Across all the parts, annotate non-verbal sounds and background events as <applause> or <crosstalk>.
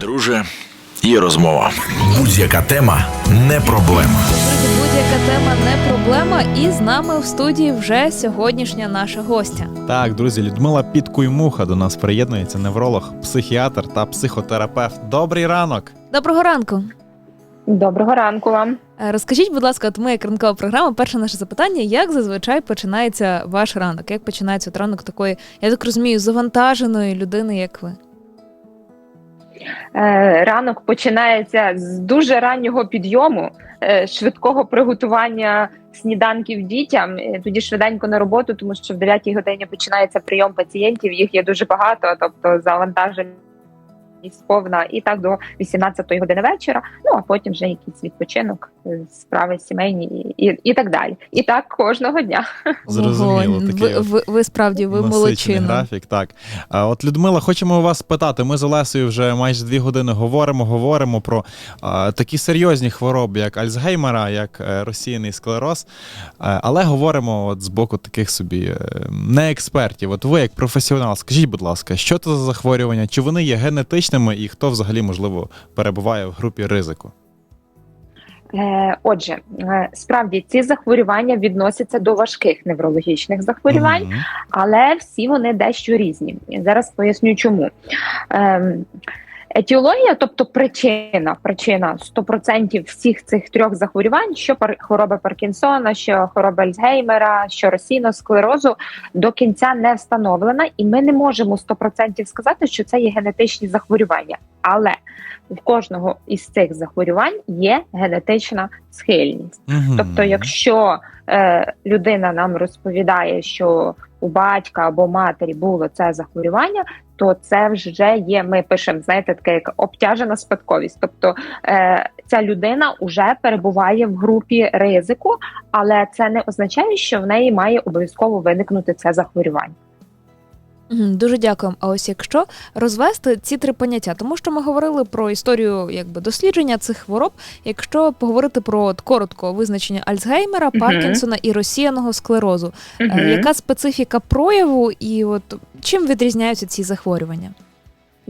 Друже, є розмова. Будь-яка тема не проблема. Будь-яка тема не проблема, і з нами в студії вже сьогоднішня наша гостя. Так, друзі, Людмила Підкуймуха до нас приєднується невролог, психіатр та психотерапевт. Добрий ранок! Доброго ранку. Доброго ранку вам. Е, Розкажіть, будь ласка, от ми як ранкова програма. Перше наше запитання: як зазвичай починається ваш ранок? Як починається от ранок такої, я так розумію, завантаженої людини, як ви? Е, Ранок починається з дуже раннього підйому, е, швидкого приготування сніданків дітям. е, Тоді швиденько на роботу, тому що в 9 годині починається прийом пацієнтів. Їх є дуже багато, тобто завантаження повна, і так до 18-ї години вечора. Ну а потім вже якийсь відпочинок, е, справи сімейні і, і, і так далі. І так кожного дня. <laughs> Зрозуміло, такий ви, от ви, ви справді ви молодчина. графік. Так, а от Людмила, хочемо у вас питати. Ми з Олесею вже майже дві години говоримо, говоримо про а, такі серйозні хвороби, як Альцгеймера, як е, розсіяний склероз. Е, але говоримо от з боку таких собі не експертів. От ви, як професіонал, скажіть, будь ласка, що це за захворювання? Чи вони є генетичними, і хто взагалі можливо перебуває в групі ризику? Е, Отже, е, справді ці захворювання відносяться до важких неврологічних захворювань. Але всі вони дещо різні. Зараз поясню, чому. Етіологія, тобто причина, причина 100% всіх цих трьох захворювань, що пар- хвороба Паркінсона, що хвороба Альцгеймера, що російно-склерозу, до кінця не встановлена, і ми не можемо 100% сказати, що це є генетичні захворювання. Але в кожного із цих захворювань є генетична схильність. Мгм. Тобто, якщо е, людина нам розповідає, що у батька або матері було це захворювання, то це вже є. Ми пишемо, знаєте, таке як обтяжена спадковість. Тобто е, ця людина вже перебуває в групі ризику, але це не означає, що в неї має обов'язково виникнути це захворювання. Дуже дякуємо. А ось якщо розвести ці три поняття, тому що ми говорили про історію якби дослідження цих хвороб. Якщо поговорити про от, коротко визначення Альцгеймера, Мгм. Паркінсона і розсіяного склерозу, угу. Яка специфіка прояву, і от чим відрізняються ці захворювання?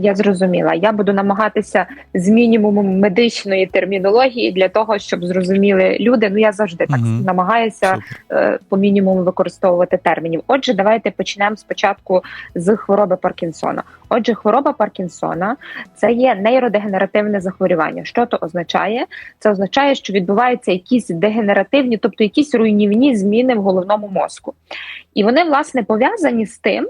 Я зрозуміла. Я буду намагатися з мінімумом медичної термінології для того, щоб зрозуміли люди. Ну я завжди так Мгм. намагаюся е, по мінімуму використовувати термінів. Отже, давайте почнемо спочатку з хвороби Паркінсона. Отже, хвороба Паркінсона це є нейродегенеративне захворювання. Що то означає? Це означає, що відбуваються якісь дегенеративні, тобто якісь руйнівні зміни в головному мозку. І вони власне пов'язані з тим,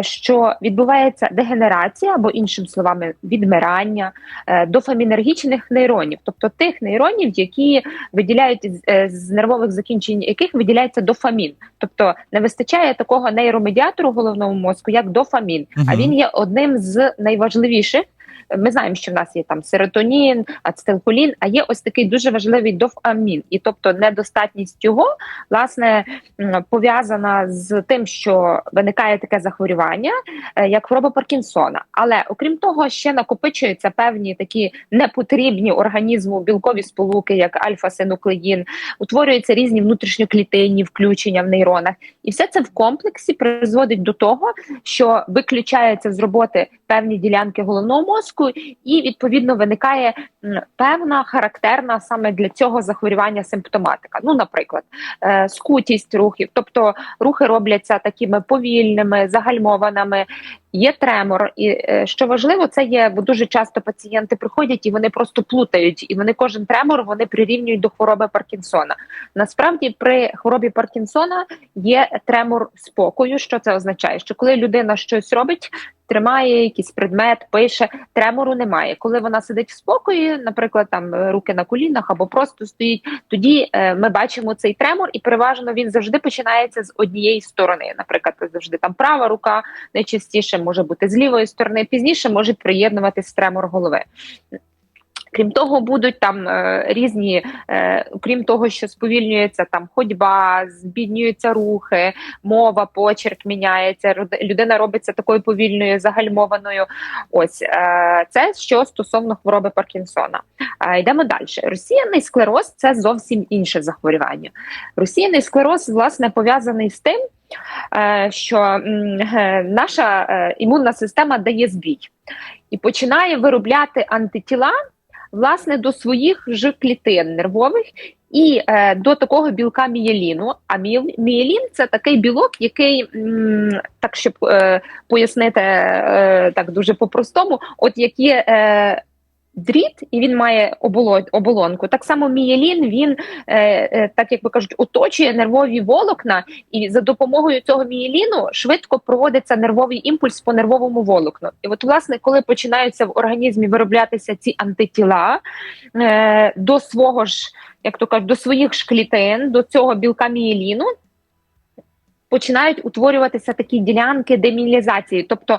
що відбувається дегенерація, або іншими словами, відмирання е, дофамінергічних нейронів, тобто тих нейронів, які виділяють е, з нервових закінчень, яких виділяється дофамін, тобто не вистачає такого нейромедіатору головного мозку, як дофамін. А він є одним з найважливіших. Ми знаємо, що в нас є там серотонін, ацетилхолін, а є ось такий дуже важливий дофамін, і тобто недостатність його власне пов'язана з тим, що виникає таке захворювання, е, як хвороба Паркінсона. Але окрім того, ще накопичуються певні такі непотрібні організму білкові сполуки, як альфа-синуклеїн, утворюються різні внутрішньоклітинні включення в нейронах, і все це в комплексі призводить до того, що виключаються з роботи певні ділянки головного мозку, і відповідно виникає певна характерна саме для цього захворювання симптоматика. Ну, наприклад, е, скутість рухів, тобто рухи робляться такими повільними, загальмованими. Є тремор, і е, що важливо, це є, бо дуже часто пацієнти приходять і вони просто плутають, і вони кожен тремор вони прирівнюють до хвороби Паркінсона. Насправді, при хворобі Паркінсона є тремор спокою. Що це означає? Що коли людина щось робить, тримає якийсь предмет, пише, тремору немає. Коли вона сидить в спокої, наприклад, там е, руки на колінах або просто стоїть, тоді е, ми бачимо цей тремор, і переважно він завжди починається з однієї сторони. Наприклад, завжди там права рука, найчастіше може бути з лівої сторони, пізніше може приєднуватись тремор голови. Крім того, будуть там е, різні, е, крім того, що сповільнюється там ходьба, збіднюються рухи, мова, почерк міняється. Людина робиться такою повільною, загальмованою. Ось е, це що стосовно хвороби Паркінсона. Йдемо далі. Росіяний склероз це зовсім інше захворювання. Росіяний склероз власне пов'язаний з тим, що наша імунна система дає збій. і починає виробляти антитіла власне до своїх ж клітин нервових. І е, до такого білка мієліну. А міє- мієлін це такий білок, який м, так щоб е, пояснити е, так дуже по-простому, от які е, дріт, і він має оболонку. Так само мієлін він, е, е, так як би кажуть, оточує нервові волокна, і за допомогою цього мієліну швидко проводиться нервовий імпульс по нервовому волокну. І от, власне, коли починаються в організмі вироблятися ці антитіла е, до свого ж, як то кажуть, до своїх ж клітин, до цього білка мієліну. Починають утворюватися такі ділянки демілізації, тобто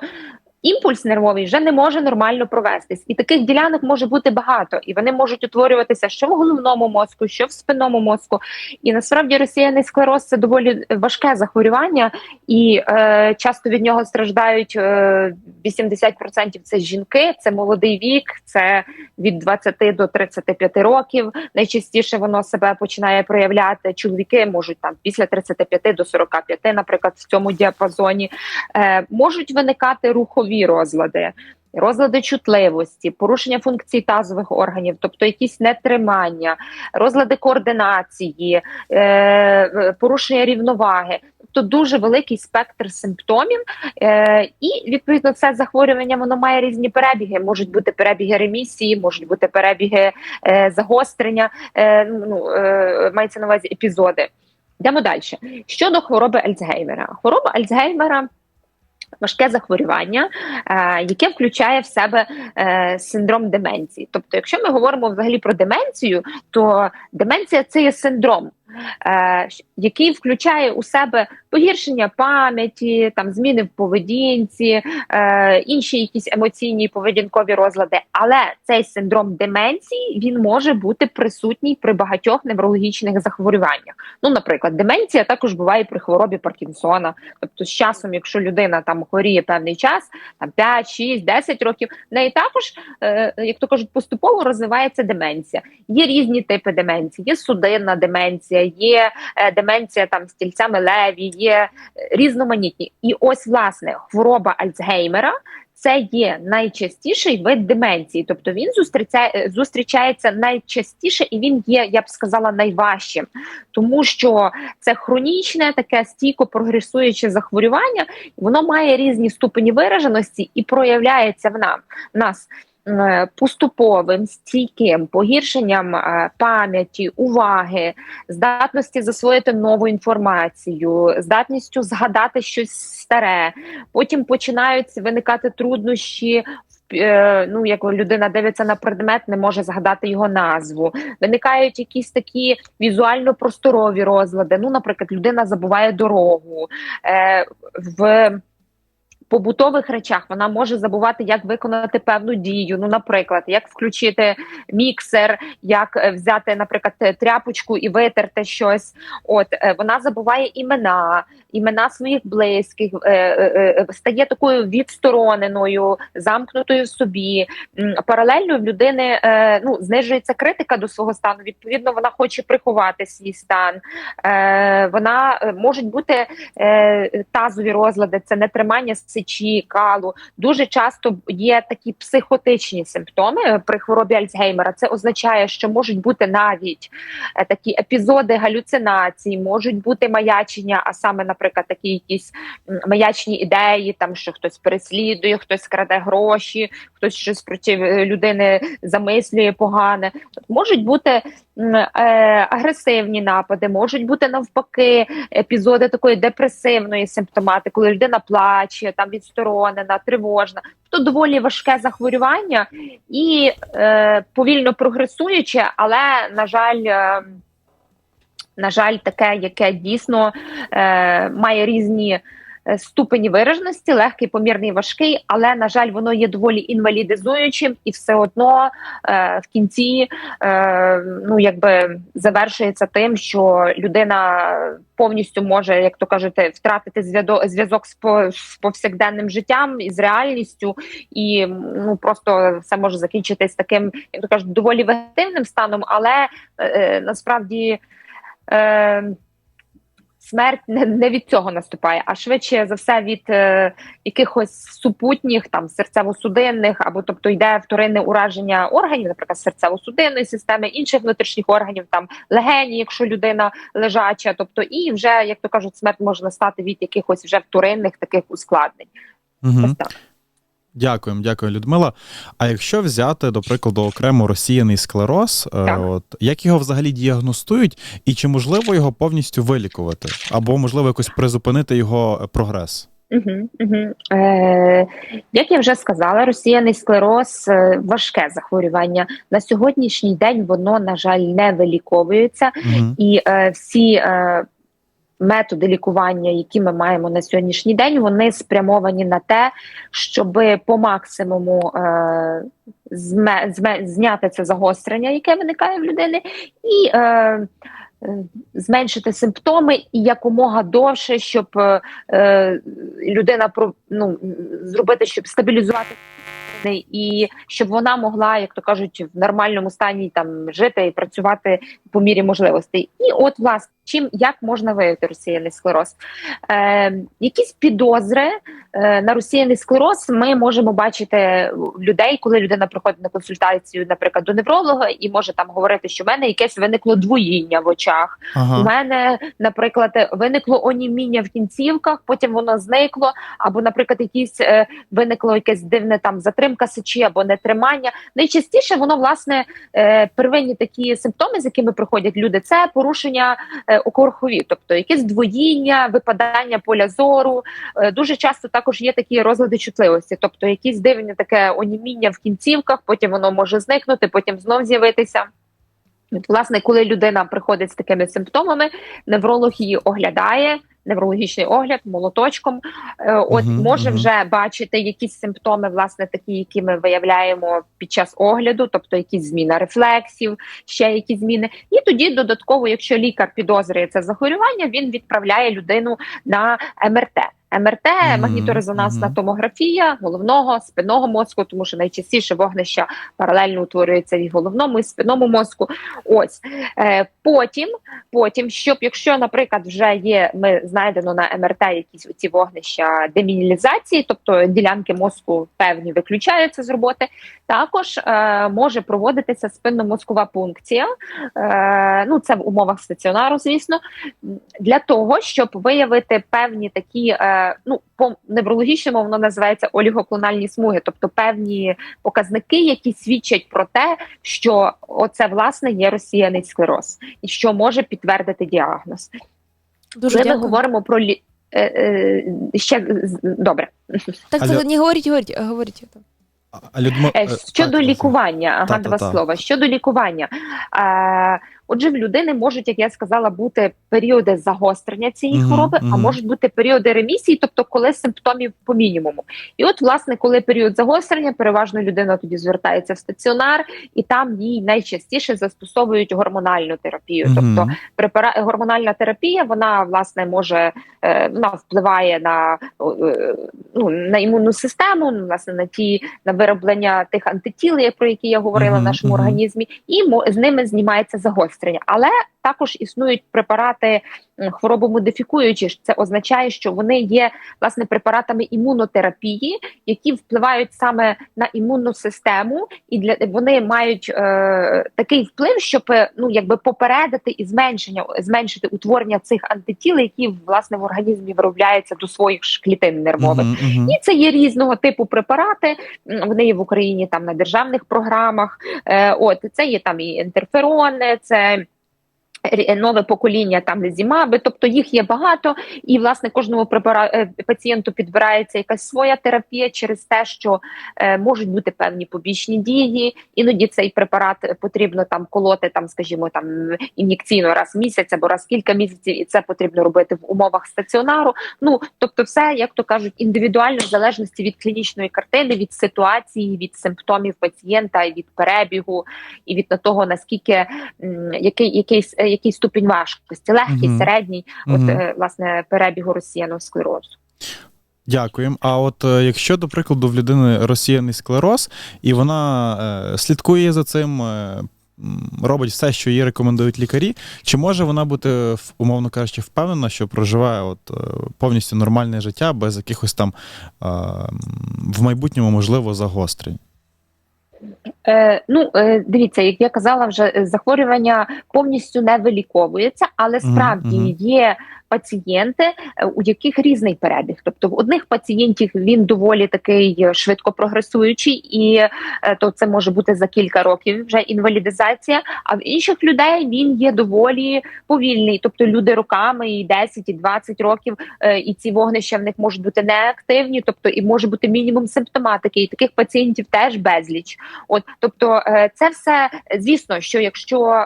імпульс нервовий вже не може нормально провестись, і таких ділянок може бути багато, і вони можуть утворюватися що в головному мозку, що в спинному мозку. І насправді росіяний склероз це доволі важке захворювання, і е, часто від нього страждають е, 80% це жінки, це молодий вік, це від 20 до 35 років. Найчастіше воно себе починає проявляти. Чоловіки можуть там після 35 до 45, наприклад, в цьому діапазоні е, можуть виникати рухові розлади. Розлади чутливості, порушення функцій тазових органів, тобто якісь нетримання, розлади координації, е, е, порушення рівноваги, тобто дуже великий спектр симптомів. Е, і відповідно це захворювання воно має різні перебіги. Можуть бути перебіги ремісії, можуть бути перебіги загострення. Ну мається на увазі епізоди. Йдемо далі. Щодо хвороби Альцгеймера, хвороба Альцгеймера. Важке захворювання, е, яке включає в себе е, синдром деменції. Тобто, якщо ми говоримо взагалі про деменцію, то деменція це є синдром, е, який включає у себе погіршення пам'яті, там зміни в поведінці, е, інші якісь емоційні поведінкові розлади. Але цей синдром деменції він може бути присутній при багатьох неврологічних захворюваннях. Ну, наприклад, деменція також буває при хворобі Паркінсона. Тобто, з часом, якщо людина там хворіє певний час, там 5, 6, 10 років, в неї також, е, як то кажуть, поступово розвивається деменція. Є різні типи деменції, є судинна деменція, є е, деменція там з тільцями леві, є е, різноманітні. І ось власне хвороба Альцгеймера. Це є найчастіший вид деменції, тобто він зустрічає, зустрічається найчастіше, і він є, я б сказала, найважчим, тому що це хронічне, таке стійко прогресуюче захворювання, воно має різні ступені вираженості і проявляється в нам нас. Е, Поступовим стійким погіршенням е, пам'яті, уваги, здатності засвоїти нову інформацію, здатністю згадати щось старе. Потім починають виникати труднощі. е, Ну, як людина дивиться на предмет, не може згадати його назву. Виникають якісь такі візуально-просторові розлади. Ну, наприклад, людина забуває дорогу. В побутових речах вона може забувати, як виконати певну дію. Ну, наприклад, як включити міксер, як е, взяти, наприклад, е, тряпочку і витерти щось. От е, вона забуває імена, імена своїх близьких, стає такою відстороненою, замкнутою в собі. Паралельно в людини ну, знижується критика до свого стану. Відповідно, вона хоче приховати свій стан. Вона можуть бути тазові розлади, це нетримання сечі, калу. Дуже часто є такі психотичні симптоми при хворобі Альцгеймера. Це означає, що можуть бути навіть е, такі епізоди галюцинацій, можуть бути маячення, а саме, наприклад, такі якісь маячні ідеї, там що хтось переслідує, хтось краде гроші, хтось щось проти е, людини замислює погане. Можуть бути агресивні напади, можуть бути навпаки епізоди такої депресивної симптоматики, коли людина плаче, там відсторонена, тривожна. То доволі важке захворювання і е, повільно прогресуюче, але на жаль. Е, на жаль, таке, яке дійсно е, має різні е, ступені вираженості, легкий, помірний, важкий, але на жаль, воно є доволі інвалідизуючим, і все одно е, в кінці е, ну якби завершується тим, що людина повністю може, як то кажете, втратити зв'язок з, по, з повсякденним життям і з реальністю, і ну просто все може закінчитись таким, як то кажуть, доволі вегетивним станом, але е, насправді. Е, смерть не, не від цього наступає, а швидше за все від е, якихось супутніх там серцево-судинних, або тобто йде вторинне ураження органів, наприклад, серцево-судинної системи, інших внутрішніх органів, там легені, якщо людина лежача, тобто і вже як то кажуть, смерть може настати від якихось вже вторинних таких ускладнень. Угу. Ось так. Дякуємо, дякую, Людмила. А якщо взяти, до прикладу, окремо розсіяний склероз, е, от як його взагалі діагностують, і чи можливо його повністю вилікувати, або можливо якось призупинити його е, прогрес? Угу, угу. Е, як я вже сказала, розсіяний склероз е, важке захворювання. На сьогоднішній день воно, на жаль, не виліковується, Угу. і е, всі е, методи лікування, які ми маємо на сьогоднішній день, вони спрямовані на те, щоб по максимуму е, зме, зме, зняти це загострення, яке виникає в людини, і е, е, зменшити симптоми і якомога довше, щоб е, е, людина про ну зробити, щоб стабілізувати і щоб вона могла, як то кажуть, в нормальному стані там жити і працювати по мірі можливостей. І от власне чим як можна виявити розсіяний склероз? Е, якісь підозри е, на розсіяний склероз ми можемо бачити людей, коли людина приходить на консультацію, наприклад, до невролога, і може там говорити, що в мене якесь виникло двоїння в очах. У мене, наприклад, виникло оніміння в кінцівках, потім воно зникло, або, наприклад, якісь е, виникло якесь дивне там затримка сечі або нетримання. Найчастіше воно власне е, первинні такі симптоми, з якими приходять люди, це порушення е, окорхові, тобто якесь двоїння, випадання поля зору. Е, дуже часто також є такі розлади чутливості, тобто якісь дивні таке оніміння в кінцівках, потім воно може зникнути, потім знов з'явитися. Власне, коли людина приходить з такими симптомами, невролог її оглядає. Неврологічний огляд молоточком, е, от Мгм, може мгм. вже бачити якісь симптоми, власне, такі, які ми виявляємо під час огляду, тобто якісь зміни рефлексів, ще якісь зміни. І тоді додатково, якщо лікар підозрює це захворювання, він відправляє людину на МРТ. МРТ, магніторезонансна мгм. томографія головного спинного мозку, тому що найчастіше вогнища паралельно утворюється і в головному і спинному мозку. Ось е, потім, потім, щоб якщо, наприклад, вже є, ми знайдено на МРТ якісь оці вогнища демінілізації, тобто ділянки мозку певні виключаються з роботи, також е, може проводитися спинномозкова пункція. Е, ну це в умовах стаціонару, звісно, для того, щоб виявити певні такі, е, ну по неврологічному воно називається олігоклональні смуги, тобто певні показники, які свідчать про те, що оце власне є розсіяний склероз, і що може підтвердити діагноз. Дуже Коли ми говоримо про лі... е, е, ще добре. Так, Але- так, не говоріть, говоріть, говоріть. А- А Людмила, Е, Щодо лікування, ага, два слова. Щодо лікування, е, отже, в людини можуть, як я сказала, бути періоди загострення цієї хвороби, а можуть бути періоди ремісії, тобто коли симптомів по мінімуму. І от, власне, коли період загострення, переважно людина тоді звертається в стаціонар, і там їй найчастіше застосовують гормональну терапію. Тобто Мгм. препара... гормональна терапія, вона власне може е, вона впливає на, е, ну, на імунну систему, власне на ті на вироблення тих антитіл, про які я говорила Мгм, в нашому мгм. організмі, і з ними знімається загострення. Але також існують препарати хворобомодифікуючі. Це означає, що вони є власне препаратами імунотерапії, які впливають саме на імунну систему, і для вони мають е, такий вплив, щоб е, ну якби попередити і зменшення зменшити утворення цих антитіл, які власне в організмі виробляються до своїх ж клітин нервових. Мгм, мгм. І це є різного типу препарати. Вони є в Україні там на державних програмах. Е, от це є там і інтерферони, це. Нове покоління там лізімаби, тобто їх є багато, і власне кожному е, пацієнту підбирається якась своя терапія через те, що е, можуть бути певні побічні дії. Іноді цей препарат е, потрібно там колоти, там, скажімо, там ін'єкційно раз в місяць або раз в кілька місяців, і це потрібно робити в умовах стаціонару. Ну тобто, все як то кажуть, індивідуально в залежності від клінічної картини, від ситуації, від симптомів пацієнта, від перебігу, і від того наскільки м, який якийсь який ступінь важкості, легкий, Мгм. середній, от е, власне перебігу розсіяного склерозу. Дякуємо. А от е, якщо, до прикладу, в людини розсіяний склероз, і вона е, слідкує за цим, е, робить все, що їй рекомендують лікарі, чи може вона бути, умовно кажучи, впевнена, що проживає от, повністю нормальне життя без якихось там е, в майбутньому, можливо, загострень? Е, ну, е, дивіться, як я казала, вже е, захворювання повністю не виліковується, але справді справді мгм. є пацієнти, е, у яких різний перебіг. Тобто, в одних пацієнтів він доволі такий е, швидко прогресуючий, і е, то це може бути за кілька років вже інвалідизація. А в інших людей він є доволі повільний. Тобто люди роками і 10, і 20 років, і ці вогнища в них можуть бути неактивні, тобто і може бути мінімум симптоматики. І таких пацієнтів теж безліч. От, тобто, це все звісно, що якщо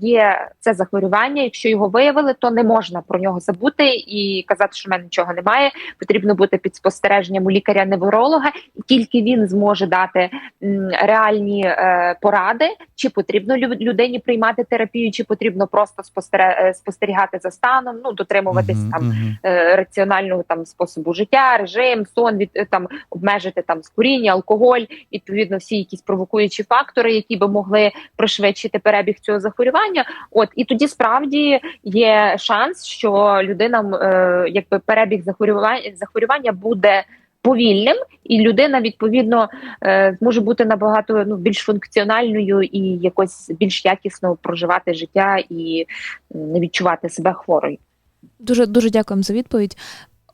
є це захворювання, якщо його виявили, то не можна про нього забути і казати, що в мене нічого немає. Потрібно бути під спостереженням у лікаря-невролога, і тільки він зможе дати реальні е, поради, чи потрібно лю- людині приймати терапію, чи потрібно просто е, спостерігати за станом, ну дотримуватись Мгм, там е, раціонального там способу життя, режим, сон від е, там обмежити там скуріння, алкоголь, відповідно, всі якісь провокуючі фактори, які би могли пришвидшити перебіг цього захворювання. От і тоді справді є шанс, що людина е, якби перебіг захворювання захворювання буде. Повільним, і людина відповідно е, зможе бути набагато ну більш функціональною і якось більш якісно проживати життя і не відчувати себе хворою. Дуже дуже дякуємо за відповідь.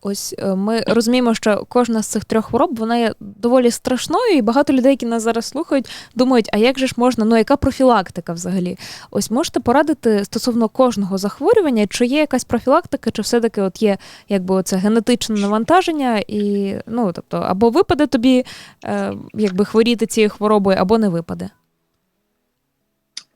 Ось е, ми розуміємо, що кожна з цих трьох хвороб вона є доволі страшною, і багато людей, які нас зараз слухають, думають, а як же ж можна, ну яка профілактика взагалі? Ось можете порадити стосовно кожного захворювання, чи є якась профілактика, чи все-таки от є якби оце генетичне навантаження, і ну тобто або випаде тобі е, якби хворіти цією хворобою, або не випаде.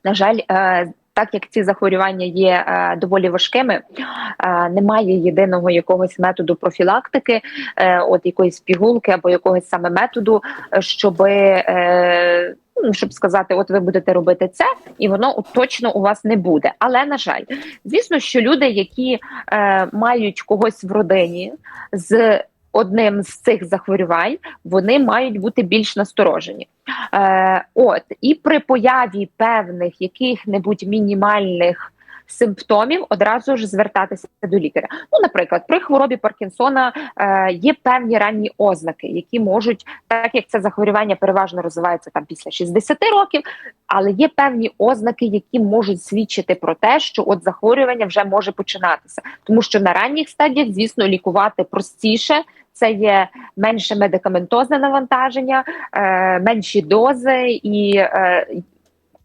На жаль, е, так як ці захворювання є е, доволі важкими, е, немає єдиного якогось методу профілактики, е, от якоїсь пігулки або якогось саме методу, щоби. е, ну, Щоб сказати, от ви будете робити це, і воно точно у вас не буде. Але на жаль, звісно, що люди, які е, мають когось в родині з одним з цих захворювань, вони мають бути більш насторожені. Е, от і при появі певних яких-небудь мінімальних симптомів одразу ж звертатися до лікаря. Ну, наприклад, при хворобі Паркінсона е, є певні ранні ознаки, які можуть, так як це захворювання переважно розвивається там після 60 років, але є певні ознаки, які можуть свідчити про те, що от захворювання вже може починатися, тому що на ранніх стадіях, звісно, лікувати простіше. Це є менше медикаментозне навантаження, е, менші дози, і е,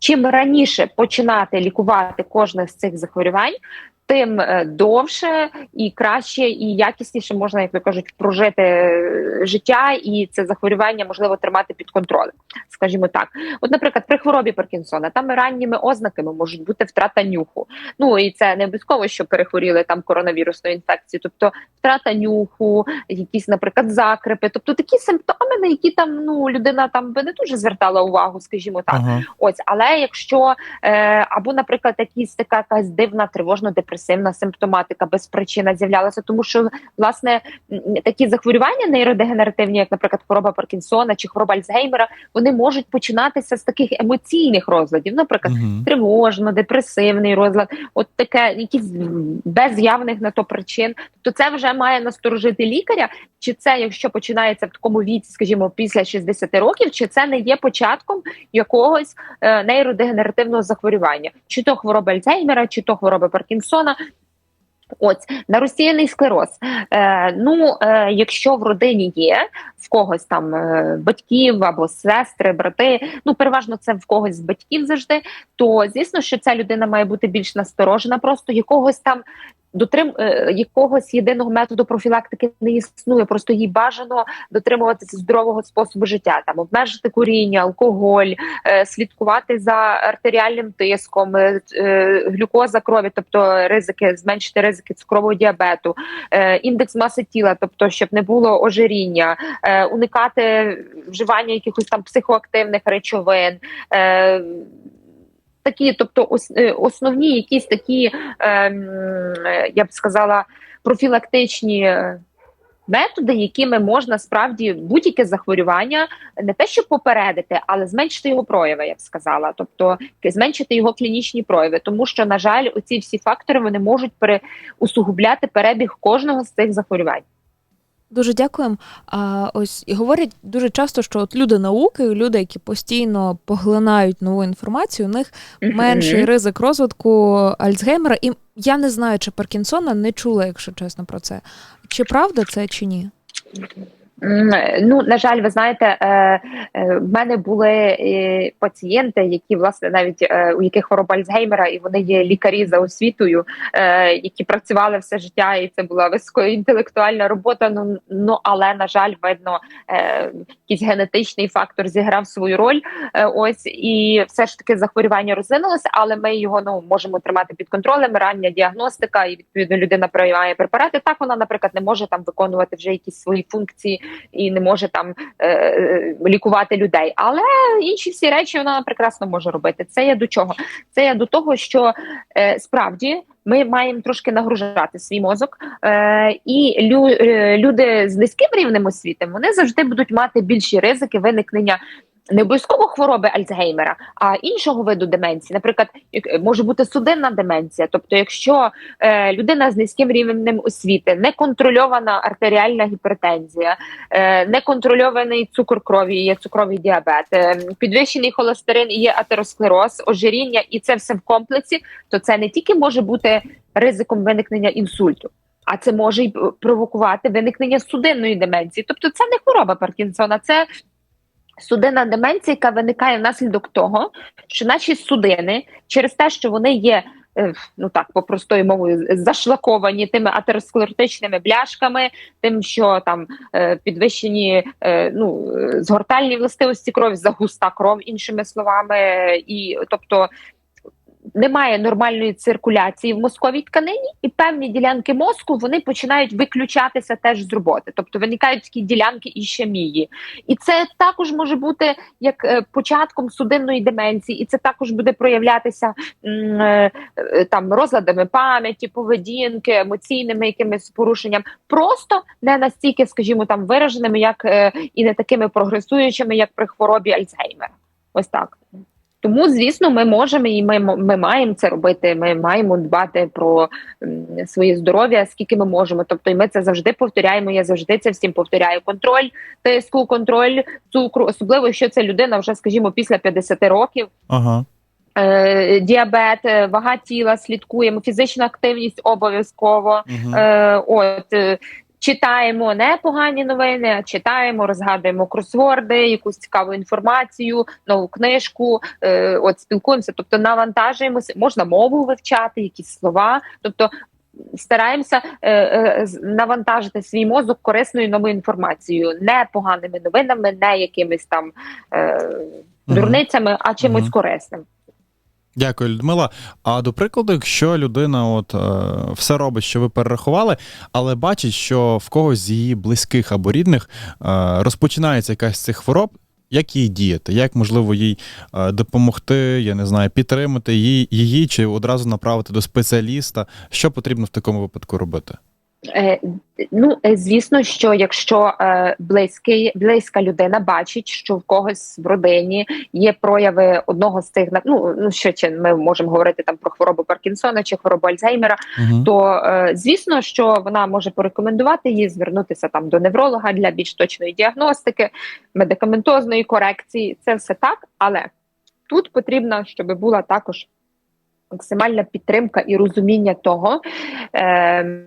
чим раніше починати лікувати кожне з цих захворювань, тим е, довше і краще і якісніше можна, як то кажуть, прожити е, життя, і це захворювання можливо тримати під контролем, скажімо так. От, наприклад, при хворобі Паркінсона там ранніми ознаками можуть бути втрата нюху. Ну і це не обов'язково, що перехворіли там коронавірусною інфекцією, тобто втрата нюху, якісь, наприклад, закрипи, тобто такі симптоми, на які там ну людина там би не дуже звертала увагу, скажімо так. Ага. Ось, але якщо е, або, наприклад, якісь така якась дивна тривожно-депресивна симптоматика без причини з'являлася, тому що власне такі захворювання нейродегенеративні, як, наприклад, хвороба Паркінсона чи хвороба Альцгеймера, вони можуть починатися з таких емоційних розладів, наприклад. Мгм. Тривожно, депресивний розлад, от таке, якісь без явних на то причин. Тобто, це вже має насторожити лікаря. Чи це, якщо починається в такому віці, скажімо, після 60 років, чи це не є початком якогось е, нейродегенеративного захворювання, чи то хвороба Альцгеймера, чи то хвороба Паркінсона. <laughs> Ось на розсіяний склероз. Е, ну, е, якщо в родині є в когось там е, батьків або сестри, брати, ну переважно це в когось з батьків завжди, то звісно, що ця людина має бути більш насторожена, просто якогось там. Дотрим е, якогось єдиного методу профілактики не існує, просто їй бажано дотримуватися здорового способу життя, там обмежити куріння, алкоголь, е, слідкувати за артеріальним тиском, е, глюкоза крові, тобто ризики, зменшити ризики цукрового діабету, індекс маси тіла, тобто щоб не було ожиріння, уникати вживання якихось там психоактивних речовин. Такі, тобто, е, основні якісь такі, ем, я б сказала, профілактичні е, методи, якими можна справді будь-яке захворювання не те, щоб попередити, але зменшити його прояви, я б сказала, тобто зменшити його клінічні прояви, тому що, на жаль, оці всі фактори вони можуть переусугубляти перебіг кожного з цих захворювань. Дуже дякуємо. А ось і говорять дуже часто, що от люди науки, люди, які постійно поглинають нову інформацію, у них менший ризик розвитку Альцгеймера. І я не знаю, чи Паркінсона не чула, якщо чесно, про це. Чи правда це чи ні? Ну, на жаль, ви знаєте, е, е, в мене були е, пацієнти, які власне навіть у яких хвороба Альцгеймера, і вони є лікарі за освітою, які працювали все життя, і це була високоінтелектуальна робота. Ну ну але на жаль, видно, якийсь генетичний фактор зіграв свою роль. Ось і все ж таки захворювання розвинулося, але ми його ну можемо тримати під контролем. Рання діагностика, і відповідно людина приймає препарати. Так вона, наприклад, не може там виконувати вже якісь свої функції і не може там е, е, лікувати людей. Але інші всі речі вона прекрасно може робити. Це я до чого? Це я до того, що е, справді. Ми маємо трошки нагружати свій мозок, е, і лю, е, люди з низьким рівнем освіти вони завжди будуть мати більші ризики виникнення не обов'язково хвороби Альцгеймера, а іншого виду деменції. Наприклад, як- може бути судинна деменція. Тобто, якщо е, людина з низьким рівнем освіти, неконтрольована артеріальна гіпертензія, е, неконтрольований цукор крові, є цукровий діабет, е, підвищений холестерин і є атеросклероз, ожиріння, і це все в комплексі, то це не тільки може бути ризиком виникнення інсульту. А це може й провокувати виникнення судинної деменції. Тобто, це не хвороба Паркінсона, це судинна деменція, яка виникає внаслідок того, що наші судини через те, що вони є. е, Ну так, по простою мовою, зашлаковані тими атеросклеротичними бляшками, тим, що там е, підвищені е, ну, згортальні властивості крові, загуста кров, іншими словами, і тобто немає нормальної циркуляції в мозковій тканині, і певні ділянки мозку вони починають виключатися теж з роботи. Тобто виникають такі ділянки ішемії. І це також може бути як е, початком судинної деменції, і це також буде проявлятися е, е, там розладами пам'яті, поведінки, емоційними якимись порушенням, просто не настільки, скажімо, там вираженими, як і не такими прогресуючими, як при хворобі Альцгеймера. Ось так. Тому, звісно, ми можемо і ми, ми маємо це робити. Ми маємо дбати про своє здоров'я, скільки ми можемо. Тобто, і ми це завжди повторяємо. Я завжди це всім повторяю. Контроль тиску, контроль цукру, особливо якщо це людина вже, скажімо, після 50 років. Ага. Е, діабет, е, вага тіла слідкуємо, фізична активність обов'язково. Угу. Е, от е, читаємо не погані новини, а читаємо, розгадуємо кросворди, якусь цікаву інформацію, нову книжку. Е, от спілкуємося, тобто навантажуємося, можна мову вивчати, якісь слова. Тобто стараємося е, е, навантажити свій мозок корисною новою інформацією, не поганими новинами, не якимись там е, дурницями, а чимось корисним. Дякую, Людмила. А до прикладу, якщо людина от е, все робить, що ви перерахували, але бачить, що в когось з її близьких або рідних е, розпочинається якась з цих хвороб, як їй діяти? Як можливо їй е, допомогти, я не знаю, підтримати її, її чи одразу направити до спеціаліста? Що потрібно в такому випадку робити? Е, ну, е, звісно, що якщо е, близький, близька людина бачить, що в когось в родині є прояви одного з на- ну, ну що чи ми можемо говорити там про хворобу Паркінсона чи хворобу Альцгеймера, Угу. то е, звісно, що вона може порекомендувати їй звернутися там до невролога для більш точної діагностики, медикаментозної корекції. Це все так, але тут потрібно, щоб була також максимальна підтримка і розуміння того. Е,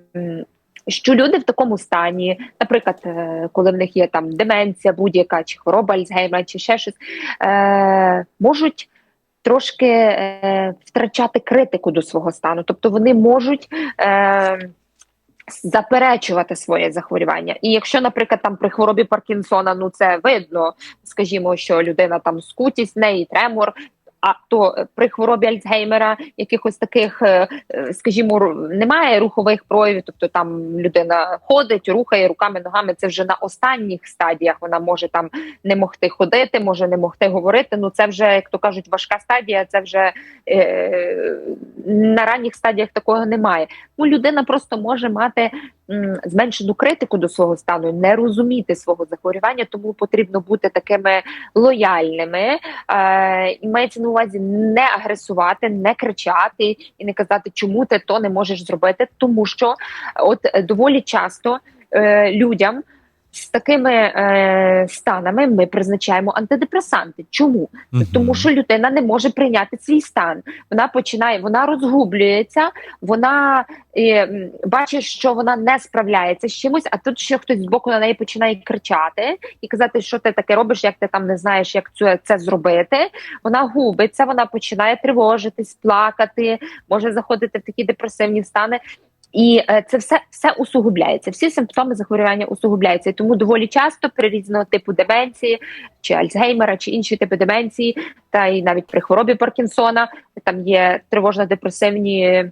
що люди в такому стані, наприклад, е, коли в них є там деменція, будь-яка чи хвороба Альцгеймера, чи ще щось, е, можуть трошки е, втрачати критику до свого стану, тобто вони можуть. Е, Заперечувати своє захворювання, і якщо, наприклад, там при хворобі Паркінсона, ну це видно, скажімо, що людина там скутість, неї тремор, А то е, при хворобі Альцгеймера якихось таких, е, е, скажімо, немає рухових проявів, тобто там людина ходить, рухає руками, ногами. Це вже на останніх стадіях. Вона може там не могти ходити, може не могти говорити. Ну це вже, як то кажуть, важка стадія. Це вже е, на ранніх стадіях такого немає. Ну, людина просто може мати зменшену критику до свого стану, не розуміти свого захворювання, тому потрібно бути такими лояльними. Е, мається на увазі не агресувати, не кричати і не казати, чому ти то не можеш зробити, тому що от доволі часто е, людям. З такими е, станами ми призначаємо антидепресанти. Чому? Мгм. Тому що людина не може прийняти свій стан. Вона починає, вона розгублюється, вона е, бачить, що вона не справляється з чимось, а тут ще хтось збоку на неї починає кричати і казати, що ти таке робиш, як ти там не знаєш, як це, це зробити. Вона губиться, вона починає тривожитись, плакати, може заходити в такі депресивні стани. І е, це все, все усугубляється. Всі симптоми захворювання усугубляються. І тому доволі часто при різного типу деменції, чи Альцгеймера, чи інші типи деменції, та й навіть при хворобі Паркінсона там є тривожно-депресивні.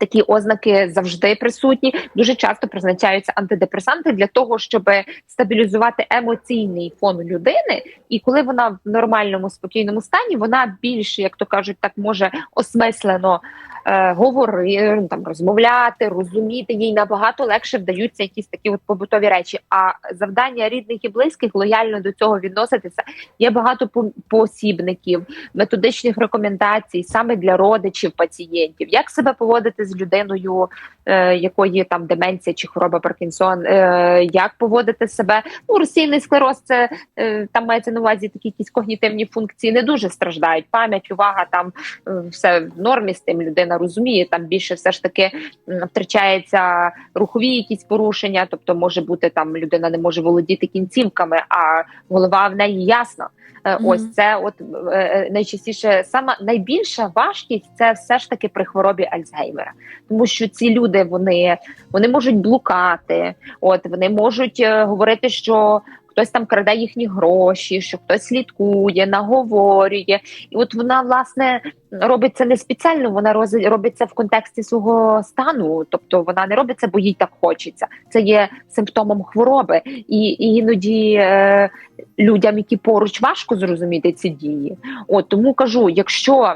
Такі ознаки завжди присутні. Дуже часто призначаються антидепресанти для того, щоб стабілізувати емоційний фон людини. І коли вона в нормальному спокійному стані, вона більше, як то кажуть, так може осмислено е, говорити, там розмовляти, розуміти. Їй набагато легше вдаються якісь такі от побутові речі. А завдання рідних і близьких лояльно до цього відноситися. Є багато посібників, методичних рекомендацій саме для родичів пацієнтів, як себе поводити з людиною, е, якої там деменція чи хвороба Паркінсон, е, як поводити себе. Ну, розсійний склероз, це е, там мається на увазі такі якісь когнітивні функції, не дуже страждають. Пам'ять, увага, там е, все в нормі з тим людина розуміє. Там більше все ж таки втрачається рухові якісь порушення, тобто може бути там людина не може володіти кінцівками, а голова в неї ясна. Е, Мгм. Ось це, от е, е, найчастіше, сама найбільша важкість це все ж таки при хворобі Альцгеймера, тому що ці люди вони, вони можуть блукати, от вони можуть е, говорити, що. Хтось там краде їхні гроші, що хтось слідкує, наговорює, і от вона власне робить це не спеціально, вона роз- в контексті свого стану. Тобто вона не робить це, бо їй так хочеться. Це є симптомом хвороби, і, і іноді е, людям, які поруч важко зрозуміти ці дії. От тому кажу, якщо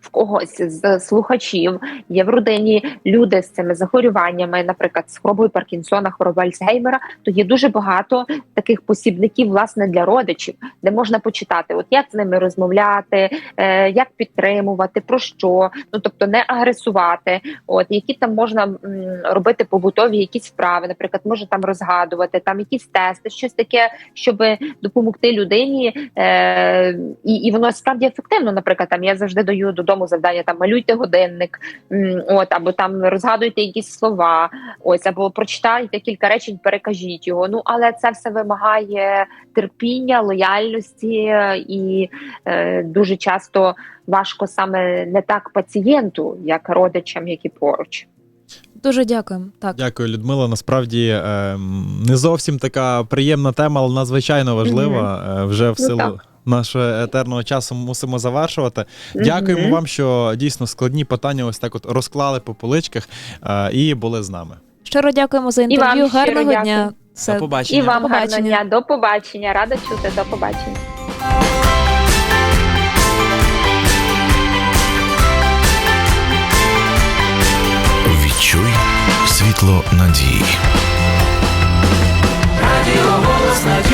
в когось з слухачів. Є в родині люди з цими захворюваннями, наприклад, з хворобою Паркінсона, хворобою Альцгеймера, то є дуже багато таких посібників, власне, для родичів, де можна почитати, от як з ними розмовляти, е, як підтримувати, про що, ну тобто не агресувати, от які там можна м, робити побутові якісь вправи, наприклад, може там розгадувати, там якісь тести, щось таке, щоб допомогти людині, е, і, і воно справді ефективно. Наприклад, там я завжди даю додому завдання там малюйте годинник, от або там розгадуйте якісь слова, ось або прочитайте кілька речень, перекажіть його. Ну але це все вимагає терпіння, лояльності і е, дуже часто важко саме не так пацієнту, як родичам, які поруч. Дуже дякуємо. Так. Дякую, Людмила. Насправді е, не зовсім така приємна тема, але надзвичайно важлива. Е, Вже в Ну, силу так нашого етерного часу мусимо завершувати. Дякуємо вам, що дійсно складні питання. Ось так от розклали по поличках е, і були з нами. Щиро дякуємо за інтерв'ю. щиро Гарного дякую. дня. Все. До І вам гарного дня. До побачення. Рада чути. До побачення. Відчуй світло надії. Радіо голос надії.